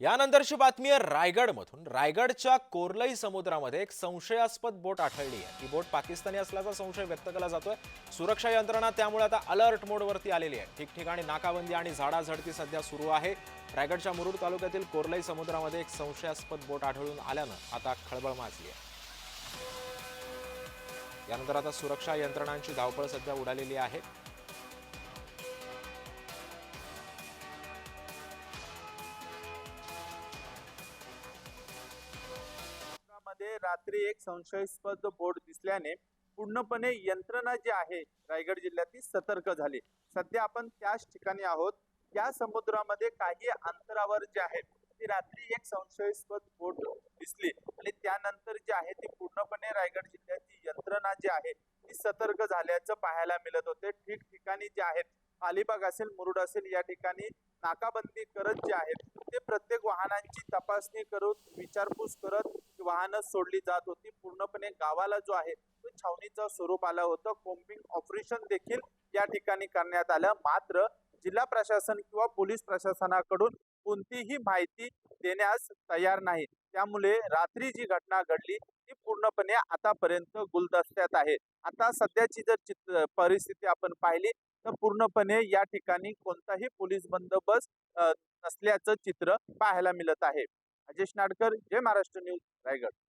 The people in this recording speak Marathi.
यानंतरची बातमी आहे रायगडमधून. रायगडच्या कोरलई समुद्रामध्ये एक संशयास्पद बोट आढळली आहे. ती बोट पाकिस्तानी असल्याचा संशय व्यक्त केला जातोय. सुरक्षा यंत्रणा त्यामुळे आता अलर्ट मोडवरती आलेली आहे. ठिकठिकाणी नाकाबंदी आणि झाडाझडती सध्या सुरू आहे. रायगडच्या मुरुड तालुक्यातील कोरलई समुद्रामध्ये एक संशयास्पद बोट आढळून आल्यानं आता खळबळ माजली आहे. यानंतर आता सुरक्षा यंत्रणांची धावपळ सध्या उडालेली आहे. मध्ये रात्री एक संशयास्पद बोट दिसल्याने पूर्णपणे यंत्रणा जी आहे रायगड जिल्ह्यातील सतर्क झाली. सध्या आपण त्याच ठिकाणी आहोत. या समुद्रामध्ये काही अंतरावर जे आहे ती रात्री एक संशयास्पद बोट दिसली आणि त्यानंतर जी आहे ती पूर्णपणे रायगड जिल्ह्याची यंत्रणा जी आहे ती सतर्क झाल्याचं पाहायला मिळत होते. ठिकठिकाणी जे आहेत अलिबाग असेल मुरुड असेल या ठिकाणी नाकाबंदी करत जे आहेत ते प्रत्येक वाहनांची तपासणी करून विचारपूस करत वाहनं सोडली जात होती. पूर्णपणे गावाला जो आहे तो छावणीचं स्वरूप आलं होतं. कोम्बिंग ऑपरेशन देखील या ठिकाणी करण्यात आलं. मात्र जिल्हा प्रशासन किंवा पोलीस प्रशासनाकडून कोणतीही माहिती देण्यास तयार नाही. त्यामुळे रात्री जी घटना घडली ती पूर्णपणे आतापर्यंत गुलदस्त्यात आहे. आता सध्याची जर चित्र परिस्थिती आपण पाहिली तर पूर्णपणे या ठिकाणी कोणताही पोलीस बंदोबस्त नसल्याचं चित्र पाहायला मिळत आहे. अजेश नाडकर जय महाराष्ट्र न्यूज रायगड.